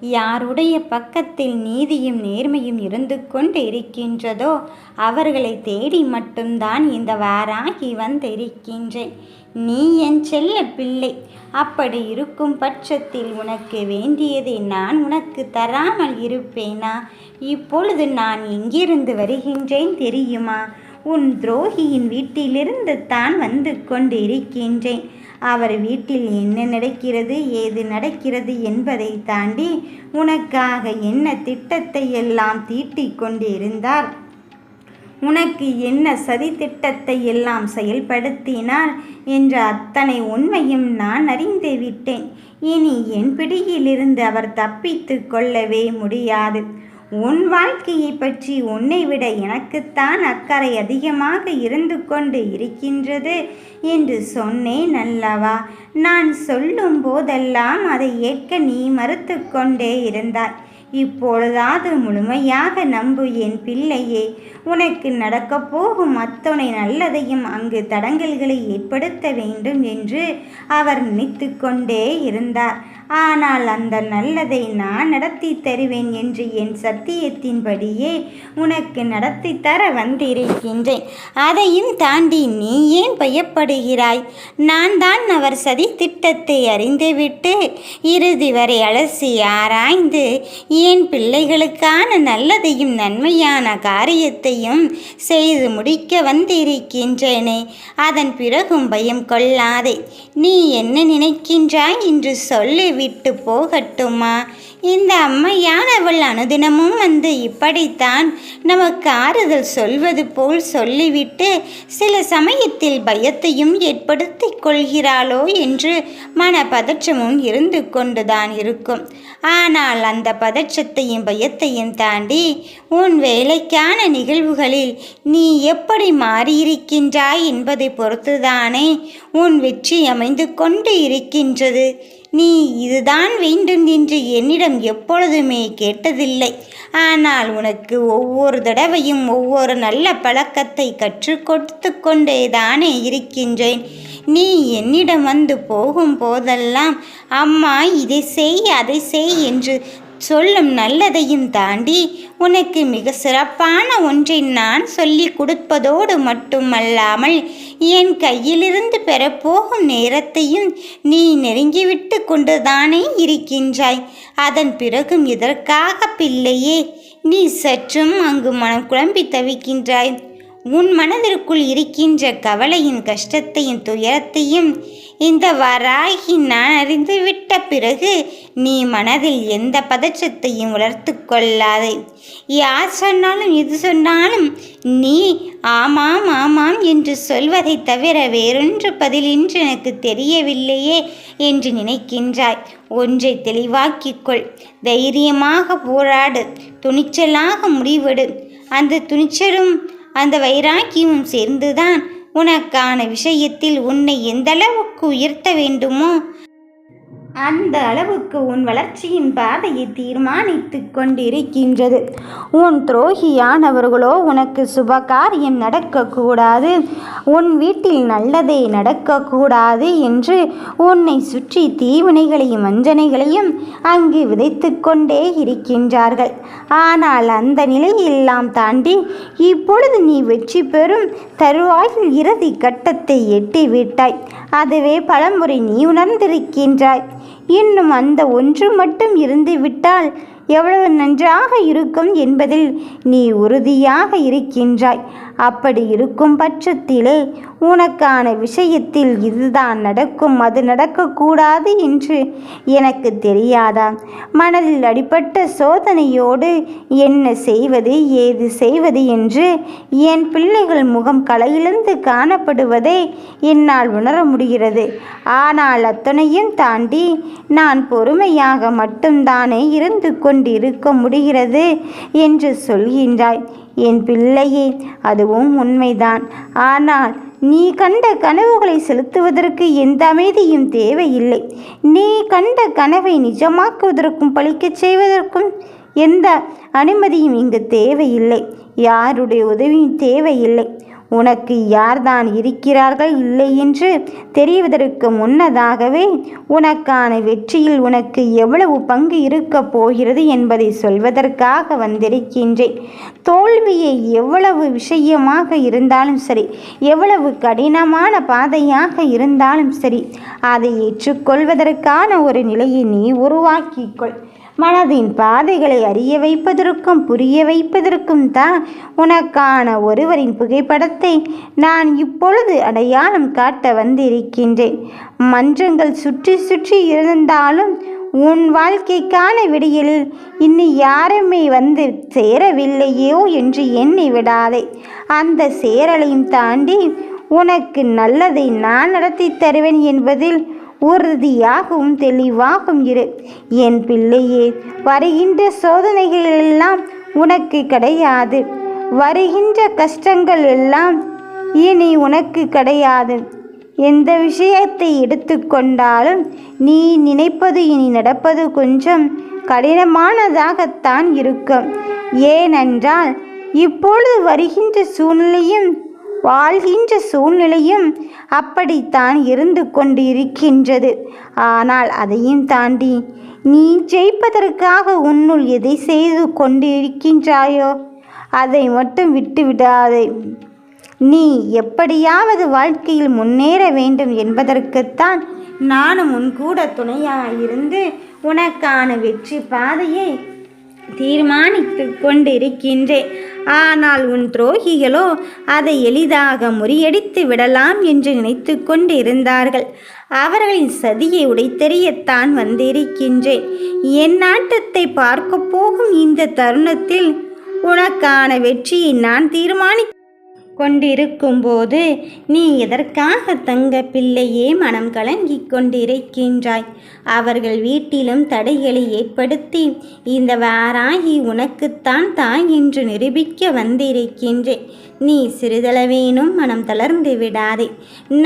யாருடைய பக்கத்தில் நீதியும் நேர்மையும் இருந்து கொண்டு இருக்கின்றதோ அவர்களை தேடி மட்டும்தான் இந்த வாராகி வந்திருக்கின்றேன். நீ என் செல்ல பிள்ளை. அப்படி இருக்கும் பட்சத்தில் உனக்கு வேண்டியதை நான் உனக்கு தராமல் இருப்பேனா? இப்பொழுது நான் எங்கிருந்து வருகின்றேன் தெரியுமா? உன் துரோகியின் வீட்டிலிருந்து தான் வந்து கொண்டு இருக்கின்றேன் அவர் வீட்டில் என்ன நடக்கிறது ஏது நடக்கிறது என்பதை தாண்டி உனக்காக என்ன திட்டத்தை எல்லாம் தீட்டிக் கொண்டிருந்தார்? உனக்கு என்ன சதி திட்டத்தை எல்லாம் செயல்படுத்தினார் என்ற அத்தனை உண்மையும் நான் அறிந்து விட்டேன். இனி என் பிடியிலிருந்து அவர் தப்பித்து கொள்ளவே முடியாது. உன் வாழ்க்கையை பற்றி உன்னை விட எனக்குத்தான் அக்கறை அதிகமாக இருந்து கொண்டு இருக்கின்றது என்று சொன்னேன் அல்லவா? நான் சொல்லும் போதெல்லாம் அதை ஏற்க நீ மறுத்து கொண்டே இருந்தாய். இப்பொழுதாவது முழுமையாக நம்பு என் பிள்ளையே. உனக்கு நடக்கப் போகும் அத்தனை நல்லதையும் அங்கு தடங்கல்களை ஏற்படுத்த வேண்டும் என்று அவர் நினைத்து கொண்டே இருந்தார். ஆனால் அந்த நல்லதை நான் நடத்தி தருவேன் என்று என் சத்தியத்தின்படியே உனக்கு நடத்தி தர வந்திருக்கின்றேன். அதையும் தாண்டி நீ ஏன் பயப்படுகிறாய்? நான் தான் அவர் சதி திட்டத்தை அறிந்துவிட்டு இறுதி வரை அலசி ஆராய்ந்து என் பிள்ளைகளுக்கான நல்லதையும் நன்மையான காரியத்தையும் செய்து முடிக்க வந்திருக்கின்றேனே. அதன் பிறகும் பயம் கொள்ளாதே. நீ என்ன நினைக்கின்றாய் என்று சொல்லி விட்டு போகட்டுமா? இந்த அம்மையானவள் அனுதினமும் வந்து இப்படித்தான் நமக்கு ஆறுதல் சொல்வது போல் சொல்லிவிட்டு சில சமயத்தில் பயத்தையும் ஏற்படுத்தி கொள்கிறாளோ என்று மன பதற்றமும் இருந்து கொண்டுதான் இருக்கும். ஆனால் அந்த பதற்றத்தையும் பயத்தையும் தாண்டி உன் வேலைக்கான நிகழ்வுகளில் நீ எப்படி மாறியிருக்கின்றாய் என்பதை பொறுத்துதானே உன் வெற்றி அமைந்து கொண்டு இருக்கின்றது. நீ இதுதான் வேண்டும் என்று என்னிடம் எப்பொழுதுமே கேட்டதில்லை. ஆனால் உனக்கு ஒவ்வொரு தடவையும் ஒவ்வொரு நல்ல பழக்கத்தை கற்றுக் கொடுத்து கொண்டே தானே இருக்கின்றேன். நீ என்னிடம் வந்து போகும் போதெல்லாம் அம்மா இதை செய் அதை செய் என்று சொல்லும் நல்லதையும் தாண்டி உனக்கு மிக சிறப்பான ஒன்றை நான் சொல்லி கொடுப்பதோடு மட்டுமல்லாமல் என் கையிலிருந்து பெறப்போகும் நேரத்தையும் நீ நெருங்கிவிட்டு கொண்டுதானே இருக்கின்றாய். அதன் பிறகும் இதற்காக பிள்ளையே நீ சற்றும் அங்கு மனம் குழம்பி தவிக்கின்றாய். உன் மனதிற்குள் இருக்கின்ற கவலையின் கஷ்டத்தையும் துயரத்தையும் இந்த வராகி நான் அறிந்துவிட்ட பிறகு நீ மனதில் எந்த பதற்றத்தையும் வளர்த்து கொள்ளாதே. யார் சொன்னாலும் எது சொன்னாலும் நீ ஆமாம் ஆமாம் என்று சொல்வதை தவிர வேறொன்று பதில் இன்று எனக்கு தெரியவில்லையே என்று நினைக்கின்றாய். ஒன்றை தெளிவாக்கிக்கொள் தைரியமாக போராடு. துணிச்சலாக முடிவெடு. அந்த துணிச்சலும் அந்த வைராக்கியமும் சேர்ந்துதான் உனக்கான விஷயத்தில் உன்னை எந்த அளவுக்கு உயர்த்த வேண்டுமோ அந்த அளவுக்கு உன் வளர்ச்சியின் பாதையை தீர்மானித்து கொண்டிருக்கின்றது. உன் துரோகியானவர்களோ உனக்கு சுபகாரியம் நடக்கக்கூடாது. உன் வீட்டில் நல்லதே நடக்கக்கூடாது என்று உன்னை சுற்றி தீவினைகளையும் வஞ்சனைகளையும் அங்கு விதைத்து கொண்டே இருக்கின்றார்கள். ஆனால் அந்த நிலையெல்லாம் தாண்டி இப்பொழுது நீ வெற்றி பெறும் தருவாயில் இறுதி கட்டத்தை எட்டிவிட்டாய். அதுவே பலமுறை நீ உணர்ந்திருக்கின்றாய். இன்னும் அந்த ஒன்று மட்டும் இருந்துவிட்டால் எவ்வளவு நன்றாக இருக்கும் என்பதில் நீ உறுதியாக இருக்கின்றாய். அப்படி இருக்கும் பட்சத்திலே உனக்கான விஷயத்தில் இதுதான் நடக்கும் அது நடக்கக்கூடாது என்று எனக்கு தெரியாதா? மனதில் அடிப்பட்ட சோதனையோடு என்ன செய்வது ஏது செய்வது என்று என் பிள்ளைகள் முகம் கலையிலிருந்து காணப்படுவதை என்னால் உணர முடிகிறது. ஆனால் அத்தனையும் தாண்டி நான் பொறுமையாக மட்டும்தானே இருந்து கொண்டிருக்க முடிகிறது என்று சொல்கின்றாய். என் பிள்ளையே அதுவும் உண்மைதான். ஆனால் நீ கண்ட கனவுகளை செலுத்துவதற்கு எந்த அமைதியும் தேவையில்லை. நீ கண்ட கனவை நிஜமாக்குவதற்கும் பழிக்கச் செய்வதற்கும் எந்த அனுமதியும் இங்கு தேவையில்லை. யாருடைய உதவியும் தேவையில்லை. உனக்கு யார்தான் இருக்கிறார்கள் இல்லை என்று தெரிவதற்கு முன்னதாகவே உனக்கான வெற்றியில் உனக்கு எவ்வளவு பங்கு இருக்கப் போகிறது என்பதை சொல்வதற்காக வந்திருக்கின்றேன். தோல்வியை எவ்வளவு விஷயமாக இருந்தாலும் சரி எவ்வளவு கடினமான பாதையாக இருந்தாலும் சரி அதை ஏற்றுக்கொள்வதற்கான ஒரு நிலையை நீ உருவாக்கிக்கொள் மனதின் பாதைகளை அறிய வைப்பதற்கும் புரிய வைப்பதற்கும் தான் உனக்கான ஒருவரின் புகைப்படத்தை நான் இப்பொழுது அடையாளம் காட்ட வந்திருக்கின்றேன். மன்றங்கள் சுற்றி சுற்றி இருந்தாலும் உன் வாழ்க்கைக்கான விடியலில் இன்னும் யாருமே வந்து சேரவில்லையோ என்று எண்ணி விடாதே. அந்த சேரலையும் தாண்டி உனக்கு நல்லதை நான் நடத்தி தருவேன் என்பதில் உறுதியாகவும் தெளிவாகவும் இரு. என் பிள்ளையே வருகின்ற சோதனைகள் எல்லாம் உனக்கு கிடையாது. வருகின்ற கஷ்டங்கள் எல்லாம் இனி உனக்கு கிடையாது. எந்த விஷயத்தை எடுத்துக்கொண்டாலும் நீ நினைப்பது இனி நடப்பது கொஞ்சம் கடினமானதாகத்தான் இருக்கும். ஏனென்றால் இப்பொழுது வருகின்ற சூழ்நிலையும் வாழ்கின்ற சூழ்நிலையும் அப்படித்தான் இருந்து கொண்டு இருக்கின்றது ஆனால் அதையும் தாண்டி நீ ஜெயிப்பதற்காக உன்னுள் எதை செய்து கொண்டு இருக்கின்றாயோ அதை மட்டும் விட்டுவிடாதே நீ எப்படியாவது வாழ்க்கையில் முன்னேற வேண்டும் என்பதற்குத்தான் நானும் உன் கூட துணையாயிருந்து உனக்கான வெற்றி பாதையை தீர்மானித்து கொண்டிருக்கின்றேன். ஆனால் உன் துரோகிகளோ அதை எளிதாக முறியடித்து விடலாம் என்று நினைத்து கொண்டிருந்தார்கள். அவர்களின் சதியை உடைத்தெறியத்தான் வந்திருக்கின்றேன். என் நாட்டத்தை பார்க்க போகும் இந்த தருணத்தில் உனக்கான வெற்றியை நான் தீர்மானி கொண்டிருக்கும்போது நீ எதற்காக தங்க பிள்ளையே மனம் கலங்கிக் கொண்டிருக்கின்றாய்? அவர்கள் வீட்டிலும் தடைகளை ஏற்படுத்தி இந்த வாராகி உனக்குத்தான் தாய் என்று நிரூபிக்க வந்திருக்கின்றேன். நீ சிறிதளவேனும் மனம் தளர்ந்து விடாதே.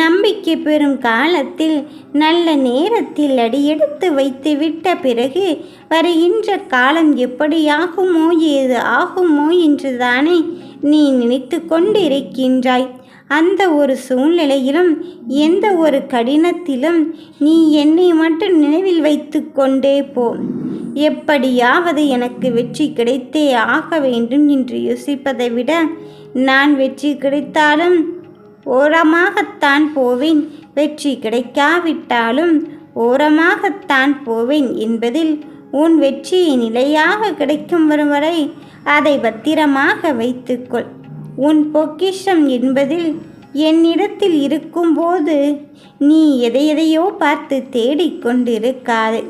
நம்பிக்கை பெறும் காலத்தில் நல்ல நேரத்தில் அடியெடுத்து வைத்து விட்ட பிறகு வருகின்ற காலம் எப்படியாகுமோ ஏது ஆகுமோ என்றுதானே நீ நினைத்து கொண்டிருக்கின்றாய். அந்த ஒரு சூழ்நிலையிலும் எந்த ஒரு கடினத்திலும் நீ என்னை மட்டும் நினைவில் வைத்து கொண்டே போ. எப்படியாவது எனக்கு வெற்றி கிடைத்தே ஆக வேண்டும் என்று யோசிப்பதை விட நான் வெற்றி கிடைத்தாலும் ஓரமாகத்தான் போவேன். வெற்றி கிடைக்காவிட்டாலும் ஓரமாகத்தான் போவேன் என்பதில் உன் வெற்றி நிலையாக கிடைக்கும் வரும் வரை அதை பத்திரமாக வைத்துக்கொள். உன் பொக்கிஷம் என்பதில் என்னிடத்தில் இருக்கும்போது நீ எதையெதையோ பார்த்து தேடிக்கொண்டிருக்காது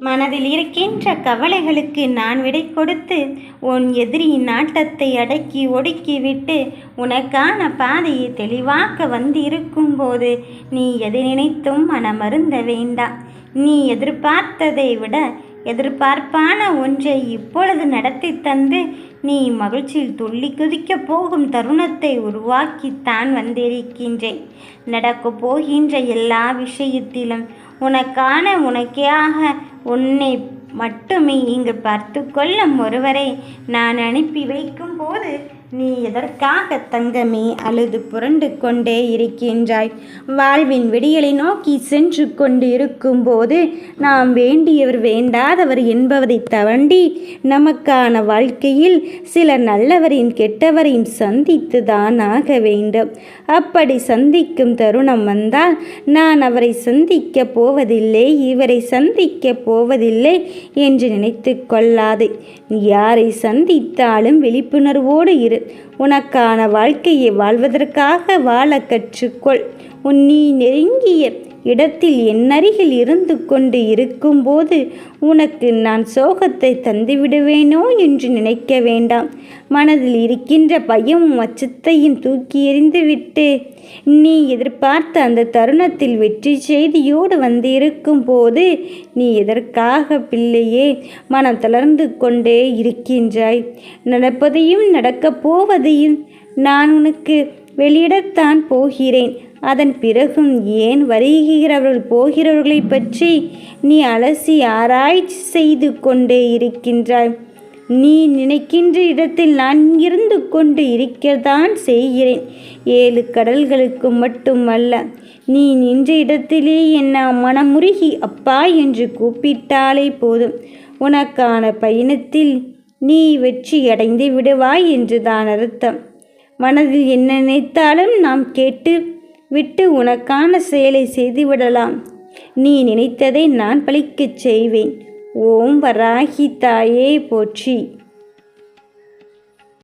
மனதில் இருக்கின்ற கவலைகளுக்கு நான் விடை கொடுத்து உன் எதிரியின் நாட்டத்தை அடக்கி ஒடுக்கிவிட்டு உனக்கான பாதையை தெளிவாக்க வந்து இருக்கும்போது நீ எதை நினைத்தும் மனமருந்த வேண்டாம். நீ எதிர்பார்த்ததை விட எதிர்பார்ப்பான ஒன்றை இப்பொழுது நடத்தி தந்து நீ மகிழ்ச்சியில் துள்ளி குதிக்கப் போகும் தருணத்தை உருவாக்கித்தான் வந்திருக்கின்றேன். நடக்கப் போகின்ற எல்லா விஷயத்திலும் உனக்கான உனக்கேயாக உன்னை மட்டுமே இங்கு பார்த்து கொள்ளும் ஒருவரை நான் அனுப்பி வைக்கும் போது நீ எதற்காக தங்கமே அழுது புரண்டு கொண்டே இருக்கின்றாய்? வாழ்வின் விடியலை நோக்கி சென்று கொண்டு இருக்கும்போது நாம் வேண்டியவர் வேண்டாதவர் என்பதை தவண்டி நமக்கான வாழ்க்கையில் சில நல்லவரின் கெட்டவரையும் சந்தித்து தான் ஆக வேண்டும். அப்படி சந்திக்கும் தருணம் வந்தால் நான் அவரை சந்திக்க போவதில்லை இவரை சந்திக்க போவதில்லை என்று நினைத்து கொள்ளாது. யாரை சந்தித்தாலும் விழிப்புணர்வோடு இரு. உனக்கான வாழ்க்கையை வாழ்வதற்காக வாழ கற்றுக்கொள். உன் நீ நெருங்கிய இடத்தில் என்னருகில் இருந்து கொண்டு இருக்கும்போது உனக்கு நான் சோகத்தை தந்துவிடுவேனோ என்று நினைக்க வேண்டாம். மனதில் இருக்கின்ற பயமும் அச்சத்தையும் தூக்கி எறிந்துவிட்டு நீ எதிர்பார்த்த அந்த தருணத்தில் வெற்றி செய்தியோடு வந்திருக்கும் போது நீ எதற்காக பிள்ளையே மனம் தளர்ந்து கொண்டே இருக்கின்றாய்? நடப்பதையும் நடக்கப் போவதையும் நான் உனக்கு வெளியிடத்தான் போகிறேன். அதன் பிறகும் ஏன் வருகிறவர்கள் போகிறவர்களை பற்றி நீ அலசி ஆராய்ச்சி செய்து கொண்டே இருக்கின்றாய். நீ நினைக்கின்ற இடத்தில் நான் இருந்து கொண்டு இருக்கத்தான் செய்கிறேன். ஏழு கடல்களுக்கு மட்டுமல்ல நீ நின்ற இடத்திலே என்ன மனமுருகி அப்பா என்று கூப்பிட்டாலே போதும். உனக்கான பயணத்தில் நீ வெற்றியடைந்து விடுவாய் என்றுதான் அர்த்தம். மனதில் என்ன நினைத்தாலும் நாம் கேட்டு விட்டு உனக்கான செயலை செய்துவிடலாம். நீ நினைத்ததை நான் பழிக்கச் செய்வேன். ஓம் வராகி தாயே போற்றி.